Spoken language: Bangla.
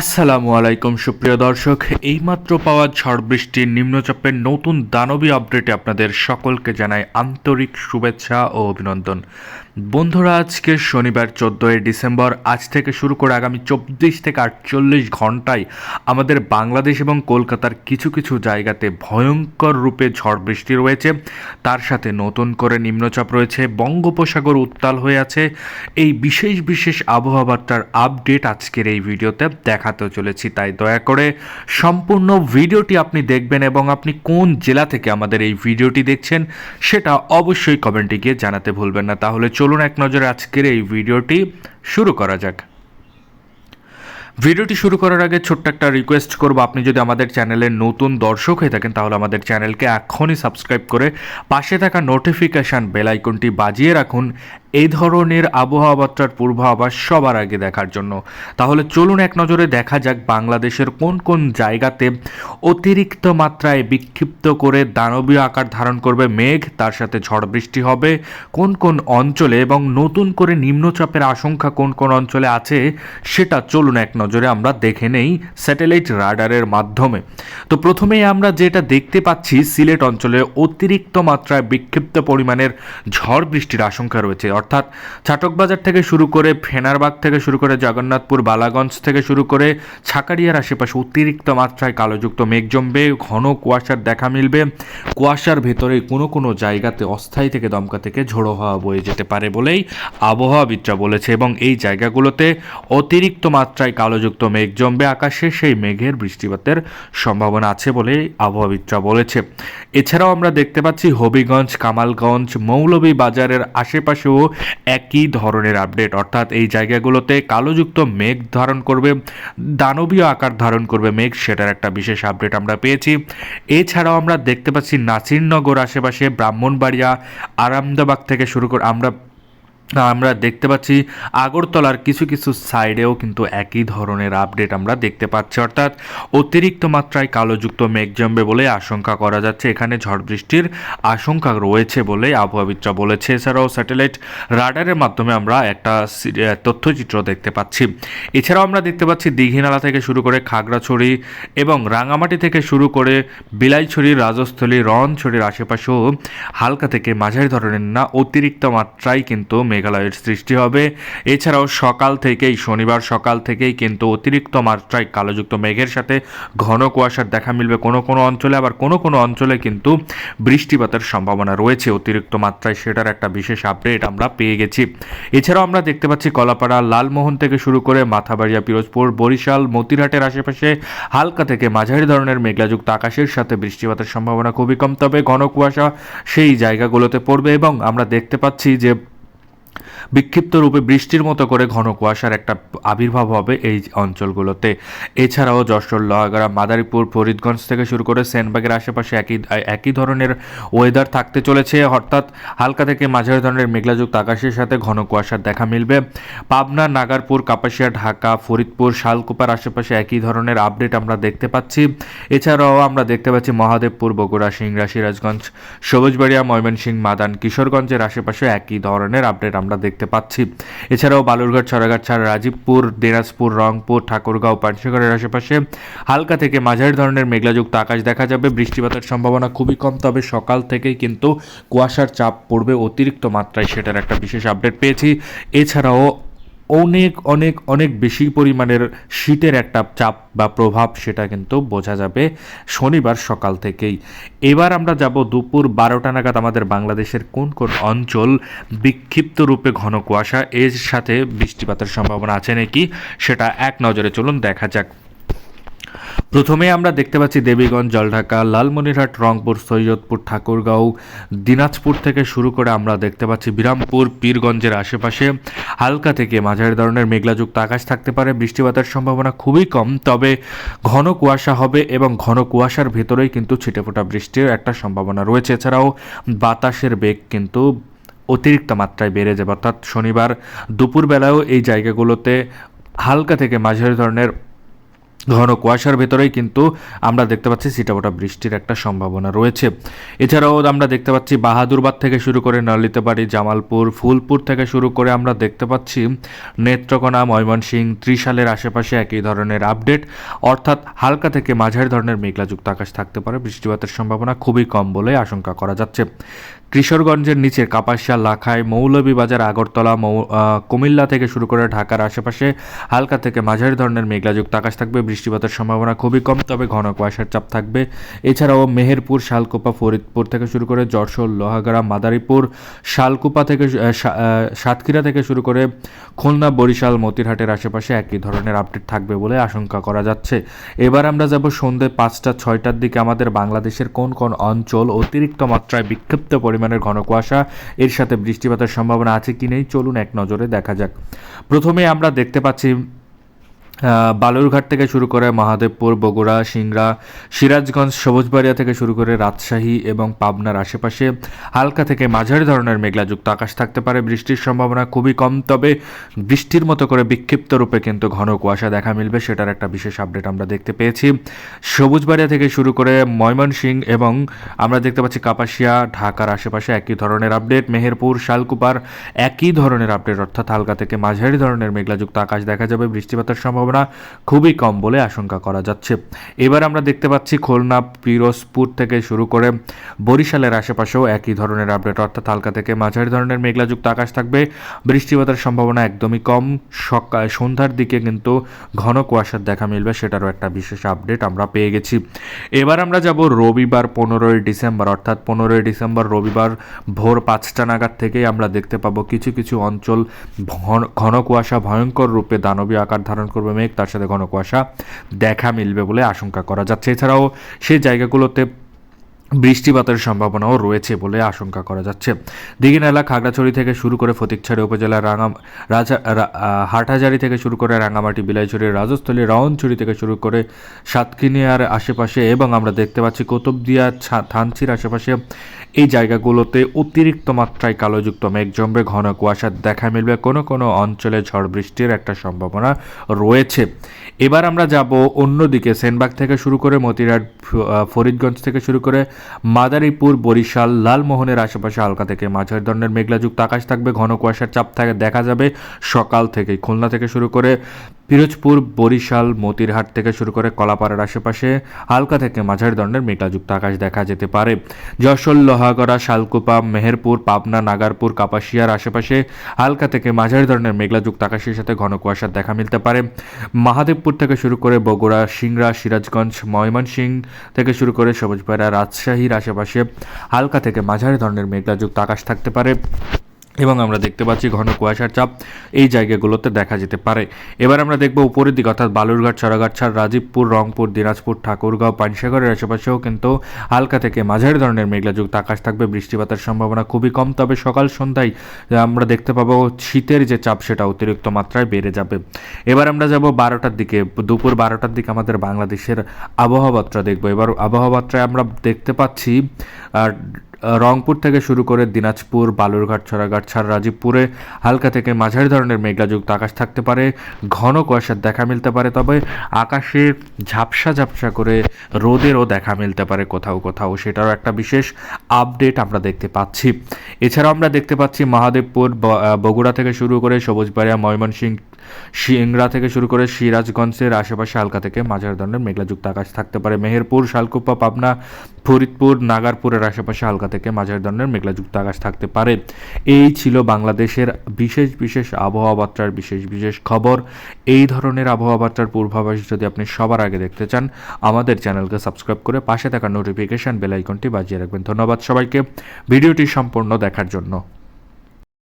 আসসালামু আলাইকুম, সুপ্রিয় দর্শক। এইমাত্র পাওয়া ঝড় বৃষ্টির নিম্নচাপের নতুন দানবী আপডেটে আপনাদের সকলকে জানাই আন্তরিক শুভেচ্ছা ও অভিনন্দন। বন্ধুরা, আজকে শনিবার চোদ্দোই ডিসেম্বর। আজ থেকে শুরু করে আগামী চব্বিশ থেকে আটচল্লিশ ঘন্টায় আমাদের বাংলাদেশ এবং কলকাতার কিছু কিছু জায়গাতে ভয়ঙ্কর রূপে ঝড় বৃষ্টি রয়েছে। তার সাথে নতুন করে নিম্নচাপ রয়েছে, বঙ্গোপসাগর উত্তাল হয়ে আছে। এই বিশেষ বিশেষ আবহাওয়াটার আপডেট আজকের এই ভিডিওতে দেখাতে চলেছি, তাই দয়া করে সম্পূর্ণ ভিডিওটি আপনি দেখবেন এবং আপনি কোন জেলা থেকে আমাদের এই ভিডিওটি দেখছেন সেটা অবশ্যই কমেন্টে গিয়ে জানাতে ভুলবেন না। তাহলে চলুন এক নজরে আজকের এই ভিডিওটি শুরু করা যাক। ভিডিওটি শুরু করার আগে ছোট্ট একটা রিকোয়েস্ট করব, আপনি যদি আমাদের চ্যানেলের নতুন দর্শক হয়ে থাকেন, তাহলে আমাদের চ্যানেলকে এখনই সাবস্ক্রাইব করে পাশে থাকা নোটিফিকেশান বেল আইকনটি বাজিয়ে রাখুন। এই ধরনের আবহাওয়া বার্তার পূর্বাভাস সবার আগে দেখার জন্য। তাহলে চলুন এক নজরে দেখা যাক বাংলাদেশের কোন কোন জায়গাতে অতিরিক্ত মাত্রায় বিক্ষিপ্ত করে দানবীয় আকার ধারণ করবে মেঘ, তার সাথে ঝড় বৃষ্টি হবে, কোন কোন অঞ্চলে এবং নতুন করে নিম্নচাপের আশঙ্কা কোন কোন অঞ্চলে আছে, সেটা চলুন এক নজরে আমরা দেখে নেই স্যাটেলাইট রাডারের মাধ্যমে। তো প্রথমেই আমরা যেটা দেখতে পাচ্ছি, সিলেট অঞ্চলে অতিরিক্ত মাত্রায় বিক্ষিপ্ত পরিমাণের ঝড় বৃষ্টির আশঙ্কা রয়েছে। অর্থাৎ ছাটকবাজার থেকে শুরু করে ফেনারবাগ থেকে শুরু করে জগন্নাথপুর, বালাগঞ্জ থেকে শুরু করে ছাকারিয়ার আশেপাশে অতিরিক্ত মাত্রায় কালোযুক্ত মেঘ জমবে, ঘন কুয়াশার দেখা মিলবে। কুয়াশার ভেতরে কোনো কোনো জায়গাতে অস্থায়ী থেকে দমকা থেকে ঝোড়ো হাওয়া বয়ে যেতে পারে বলেই আবহাওয়াবিদরা বলেছে এবং এই জায়গাগুলোতে অতিরিক্ত মাত্রায় কালোযুক্ত মেঘ জমবে, আকাশে সেই মেঘের বৃষ্টিপাতের সম্ভাবনা আছে বলেই আবহাওয়াবিদরা বলেছে। এছাড়াও আমরা দেখতে পাচ্ছি হবিগঞ্জ, কামালগঞ্জ মৌলভী বাজারের আশেপাশেও একই ধরনের আপডেট অর্থাৎ এই জায়গাগুলোতে কালোযুক্ত মেঘ ধারণ করবে, দানবীয় আকার ধারণ করবে মেঘ, সেটার একটা বিশেষ আপডেট আমরা পেয়েছি। এছাড়াও আমরা দেখতে পাচ্ছি নাসিরনগর আশেপাশে ব্রাহ্মণবাড়িয়া আরামদাবাগ থেকে শুরু করে, আমরা আমরা দেখতে পাচ্ছি, আগরতলার কিছু কিছু সাইডেও কিন্তু একই ধরনের আপডেট আমরা দেখতে পাচ্ছি। অর্থাৎ অতিরিক্ত মাত্রায় কালোযুক্ত মেঘ জমবে বলে আশঙ্কা করা যাচ্ছে। এখানে ঝড় বৃষ্টির আশঙ্কা রয়েছে বলে আবহাওয়াবিদরা বলেছে। এছাড়াও স্যাটেলাইট রাডারের মাধ্যমে আমরা একটা তথ্যচিত্র দেখতে পাচ্ছি। এছাড়াও আমরা দেখতে পাচ্ছি, দীঘিনালা থেকে শুরু করে খাগড়াছড়ি এবং রাঙামাটি থেকে শুরু করে বিলাইছড়ি, রাজস্থলী রনছড়ির আশেপাশেও হালকা থেকে মাঝারি ধরনের না অতিরিক্ত মাত্রায় কিন্তু মেঘালয়ের সৃষ্টি হবে। এছাড়াও সকাল থেকেই, শনিবার সকাল থেকেই কিন্তু অতিরিক্ত মাত্রায় কালোযুক্ত মেঘের সাথে ঘন কুয়াশার দেখা মিলবে। কোনো কোনো অঞ্চলে, আবার কোনো কোনো অঞ্চলে কিন্তু বৃষ্টিপাতের সম্ভাবনা রয়েছে। অতিরিক্ত মাত্রায় সেটার একটা বিশেষ আপডেট আমরা পেয়ে গেছি। এছাড়াও আমরা দেখতে পাচ্ছি কলাপাড়া, লালমোহন থেকে শুরু করে মাথাবাড়িয়া, পিরোজপুর, বরিশাল, মতিরহাটের আশেপাশে হালকা থেকে মাঝারি ধরনের মেঘলাযুক্ত আকাশের সাথে বৃষ্টিপাতের সম্ভাবনা খুবই কম। তবে ঘন কুয়াশা সেই জায়গাগুলোতে পড়বে এবং আমরা দেখতে পাচ্ছি যে বিক্ষিপ্ত রূপে বৃষ্টির মতো করে ঘন কুয়াশার একটা আবির্ভাব হবে এই অঞ্চলগুলোতে। এছাড়াও যশোর, লোহাগাড়া, মাদারীপুর, ফরিদগঞ্জ থেকে শুরু করে সেনবাগের আশেপাশে একই একই ধরনের ওয়েদার থাকতে চলেছে। অর্থাৎ হালকা থেকে মাঝারি ধরনের মেঘলাযুক্ত আকাশের সাথে ঘন কুয়াশার দেখা মিলবে। পাবনা, নাগারপুর, কাপাসিয়া, ঢাকা, ফরিদপুর, শালকুপার আশেপাশে একই ধরনের আপডেট আমরা দেখতে পাচ্ছি। এছাড়াও আমরা দেখতে পাচ্ছি মহাদেবপুর, বগুড়া, সিংড়া, সিরাজগঞ্জ, সবুজবাড়িয়া, ময়মনসিংহ, মাদান, কিশোরগঞ্জের আশেপাশে একই ধরনের আপডেট আমরা দেখতে পাচ্ছি। এছাড়াও বালুরঘাট ছড়াঘাট ছাড়া রাজীবপুর, দিনাজপুর, রংপুর, ঠাকুরগাঁও পানসাগরের আশেপাশে হালকা থেকে মাঝারি ধরনের মেঘলাযুক্ত আকাশ দেখা যাবে। বৃষ্টিপাতের সম্ভাবনা খুবই কম, তবে সকাল থেকেই কিন্তু কুয়াশার চাপ পড়বে অতিরিক্ত মাত্রায়, সেটার একটা বিশেষ আপডেট পেয়েছি। এছাড়াও অনেক অনেক অনেক বেশি পরিমাণের শীতের একটা চাপ বা প্রভাব সেটা কিন্তু বোঝা যাবে শনিবার সকাল থেকেই। এবার আমরা যাব দুপুর বারোটা নাগাদ আমাদের বাংলাদেশের কোন কোন অঞ্চল বিক্ষিপ্ত রূপে ঘন কুয়াশা, এর সাথে বৃষ্টিপাতের সম্ভাবনা আছে নাকি সেটা এক নজরে চলুন দেখা যাক। প্রথমে আমরা দেখতে পাচ্ছি দেবীগঞ্জ, জলঢাকা, লালমনিরহাট, রংপুর, সৈয়দপুর, ঠাকুরগাঁও, দিনাজপুর থেকে শুরু করে আমরা দেখতে পাচ্ছি বিরামপুর, পীরগঞ্জের আশেপাশে। হালকা থেকে মাঝারি ধরনের মেঘলাযুক্ত আকাশ থাকতে পারে। বৃষ্টিপাতের সম্ভাবনা খুবই কম, তবে ঘন কুয়াশা হবে এবং ঘন কুয়াশার ভেতরেই কিন্তু ছিটেফোঁটা বৃষ্টির একটা সম্ভাবনা রয়েছে। এছাড়াও বাতাসের বেগ কিন্তু অতিরিক্ত মাত্রায় বেড়ে যাবে। অর্থাৎ শনিবার দুপুরবেলাও এই জায়গাগুলোতে হালকা থেকে মাঝারি ধরনের ঘন কুয়াশার ভেতরেই কিন্তু আমরা দেখতে পাচ্ছি সিটাবোটা বৃষ্টির একটা সম্ভাবনা রয়েছে। এছাড়াও আমরা দেখতে পাচ্ছি বাহাদুরবাদ থেকে শুরু করে নলিতাবাড়ি, জামালপুর, ফুলপুর থেকে শুরু করে আমরা দেখতে পাচ্ছি নেত্রকোনা ময়মনসিংহ ত্রিশালের আশেপাশে একই ধরনের আপডেট। অর্থাৎ হালকা থেকে মাঝারি ধরনের মেঘলাযুক্ত আকাশ থাকতে পারে। বৃষ্টিপাতের সম্ভাবনা খুবই কম বলে আশঙ্কা করা যাচ্ছে। কিশোরগঞ্জের নিচে কাপাসিয়া, লাখাই, মৌলভীবাজার, আগরতলা কুমিল্লা থেকে শুরু করে ঢাকার আশেপাশে হালকা থেকে মাঝারি ধরনের মেঘলাযুক্ত আকাশ থাকবে। বৃষ্টিপাতের সম্ভাবনা খুবই কম, তবে ঘন কুয়াশার চাপ থাকবে। এছাড়াও মেহেরপুর, শালকুপা, ফরিদপুর থেকে শুরু করে যশোর, লোহাগাড়া, মাদারীপুর, শালকুপা থেকে সাতক্ষীরা থেকে শুরু করে খুলনা, বরিশাল, মতিরহাটের আশেপাশে একই ধরনের আপডেট থাকবে বলে আশঙ্কা করা যাচ্ছে। এবার আমরা যাব সন্ধ্যে পাঁচটা, ছয়টার দিকে আমাদের বাংলাদেশের কোন কোন অঞ্চল অতিরিক্ত মাত্রায় বিক্ষিপ্ত পরিমাণের ঘন কুয়াশা, এর সাথে বৃষ্টিপাতের সম্ভাবনা আছে কি নেই, চলুন এক নজরে দেখা যাক। প্রথমে আমরা দেখতে পাচ্ছি বালুরঘাট থেকে শুরু করে মহাদেবপুর, বগুড়া, সিংড়া, সিরাজগঞ্জ, সবুজবাড়িয়া থেকে শুরু করে রাজশাহী এবং পাবনার আশেপাশে হালকা থেকে মাঝারি ধরনের মেঘলাযুক্ত আকাশ থাকতে পারে। বৃষ্টির সম্ভাবনা খুবই কম, তবে বৃষ্টির মতো করে বিক্ষিপ্ত রূপে কিন্তু ঘন কুয়াশা দেখা মিলবে, সেটার একটা বিশেষ আপডেট আমরা দেখতে পেয়েছি। সবুজবাড়িয়া থেকে শুরু করে ময়মনসিংহ এবং আমরা দেখতে পাচ্ছি কাপাসিয়া, ঢাকার আশেপাশে একই ধরনের আপডেট, মেহেরপুর, শালকুপার একই ধরনের আপডেট, অর্থাৎ হালকা থেকে মাঝারি ধরনের মেঘলাযুক্ত আকাশ দেখা যাবে। বৃষ্টিপাতের সম্ভাবনা খুবই কম বলে আশঙ্কা করা যাচ্ছে। এবার আমরা দেখতে পাচ্ছি খুলনা, পিরোজপুর থেকে শুরু করে বরিশালের আশেপাশেও একই ধরনের আপডেট। অর্থাৎ হালকা থেকে মাঝারি ধরনের মেঘলাযুক্ত আকাশ থাকবে। বৃষ্টিপাতের সম্ভাবনা একদমই কম। সকাল, সন্ধ্যার দিকে কিন্তু ঘন কুয়াশার দেখা মিলবে, সেটারও একটা বিশেষ আপডেট আমরা পেয়ে গেছি। এবার আমরা যাব রবিবার পনেরোই ডিসেম্বর, অর্থাৎ পনেরোই ডিসেম্বর রবিবার ভোর পাঁচটা নাগাদ থেকেই আমরা দেখতে পাবো কিছু কিছু অঞ্চল ঘন- ঘন কুয়াশা ভয়ঙ্কর রূপে দানবীয় আকার ধারণ করবে। মেঘ তার সাথে ঘন কুয়াশা দেখা মিলবে বলে আশঙ্কা করা যাচ্ছে। এছাড়াও সেই জায়গাগুলোতে বৃষ্টিপাতের সম্ভাবনাও রয়েছে বলে আশঙ্কা করা যাচ্ছে। দিঘিনালা, খাগড়াছড়ি থেকে শুরু করে ফতিকছড়ি উপজেলার রাঙা রাজা হাটহাজারি থেকে শুরু করে রাঙামাটি, বিলাইছড়ি, রাজস্থলী, রাউনছড়ি থেকে শুরু করে সাতকিনিয়ার আশেপাশে এবং আমরা দেখতে পাচ্ছি কুতুবদিয়া থানচির আশেপাশে এই জায়গাগুলোতে অতিরিক্ত মাত্রায় কালোযুক্ত মেঘ জমবে, ঘন কুয়াশার দেখা মিলবে। কোনো কোনো অঞ্চলে ঝড় বৃষ্টির একটা সম্ভাবনা রয়েছে। এবার আমরা যাব অন্যদিকে, সেনবাগ থেকে শুরু করে মতিরাট ফরিদগঞ্জ থেকে শুরু করে মাদারীপুর, বরিশাল, লালমোহনের আশেপাশে হালকা থেকে মাঝের ধরনের মেঘলাযুক্ত আকাশ থাকবে, ঘন কুয়াশার চাপ থাকে, দেখা যাবে সকাল থেকে খুলনা থেকে শুরু করে পিরোজপুর, বরিশাল, মতিরহাট থেকে শুরু করে কলাপাড়ার আশেপাশে হালকা থেকে মাঝারি ধরনের মেঘলাযুক্ত আকাশ দেখা যেতে পারে। যশোর, লোহাগড়া, শালকুপা, মেহেরপুর, পাবনা, নাগারপুর, কাপাসিয়ার আশেপাশে হালকা থেকে মাঝারি ধরনের মেঘলাযুক্ত আকাশের সাথে ঘন কুয়াশার দেখা মিলতে পারে। মহাদেবপুর থেকে শুরু করে বগুড়া, সিংড়া, সিরাজগঞ্জ, ময়মনসিংহ থেকে শুরু করে সবুজপাড়া রাজশাহীর আশেপাশে হালকা থেকে মাঝারি ধরনের মেঘলাযুক্ত আকাশ থাকতে পারে। এবং আমরা দেখতে পাচ্ছি ঘন কুয়াশার চাপ এই জায়গাগুলোতে দেখা যেতে পারে। এবার আমরা দেখব উপরের দিকে, অর্থাৎ বালুরঘাট সরাঘাট ছাড় রাজীবপুর, রংপুর, দিনাজপুর, ঠাকুরগাঁও পানসাগরের আশেপাশেও কিন্তু হালকা থেকে মাঝারি ধরনের মেঘলাযুক্ত আকাশ থাকবে। বৃষ্টিপাতের সম্ভাবনা খুবই কম, তবে সকাল সন্ধ্যায় আমরা দেখতে পাবো শীতের যে চাপ, সেটা অতিরিক্ত মাত্রায় বেড়ে যাবে। এবার আমরা যাব বারোটার দিকে, দুপুর বারোটার দিকে আমাদের বাংলাদেশের আবহাওয়া বার্তা দেখব। এবার আবহাওয়া বার্তায় আমরা দেখতে পাচ্ছি আর রংপুর থেকে শুরু করে দিনাজপুর, বালুরঘাট, ছড়াঘাট, ছাড় রাজীবপুরে হালকা থেকে মাঝারি ধরনের মেঘলাযুক্ত আকাশ থাকতে পারে, ঘন কুয়াশার দেখা মিলতে পারে, তবে আকাশে ঝাপসা ঝাপসা করে রোদেরও দেখা মিলতে পারে কোথাও কোথাও, সেটারও একটা বিশেষ আপডেট আমরা দেখতে পাচ্ছি। এছাড়াও আমরা দেখতে পাচ্ছি মহাদেবপুর বগুড়া থেকে শুরু করে সবুজবাড়িয়া, ময়মনসিংহ সিংড়া থেকে শুরু করে সিরাজগঞ্জের আশেপাশে হালকা থেকে মাঝারি ধরনের মেঘলাযুক্ত আকাশ থাকতে পারে। মেহেরপুর, শালকুপা, পাবনা, ফরিদপুর, নাগারপুরের আশেপাশে হালকা থেকে মাঝারি ধরনের মেঘলাযুক্ত আকাশ থাকতে পারে। এই ছিল বাংলাদেশের বিশেষ বিশেষ আবহাওয়া বার্তার বিশেষ বিশেষ খবর। এই ধরনের আবহাওয়া বার্তার পূর্বাভাস যদি আপনি সবার আগে দেখতে চান, আমাদের চ্যানেলকে সাবস্ক্রাইব করে পাশে থাকা নোটিফিকেশন বেল আইকনটি বাজিয়ে রাখবেন। ধন্যবাদ সবাইকে। ভিডিওটি সম্পূর্ণ দেখার জন্য।